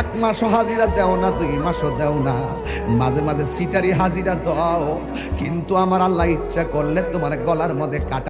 এক মাসও হাজিরা দেও না, দুই মাসও দেও না। মাঝে মাঝে সিটারি হাজিরা দাও, কিন্তু আমার আল্লাহ ইচ্ছা করলে তোমার গলার মধ্যে কাটা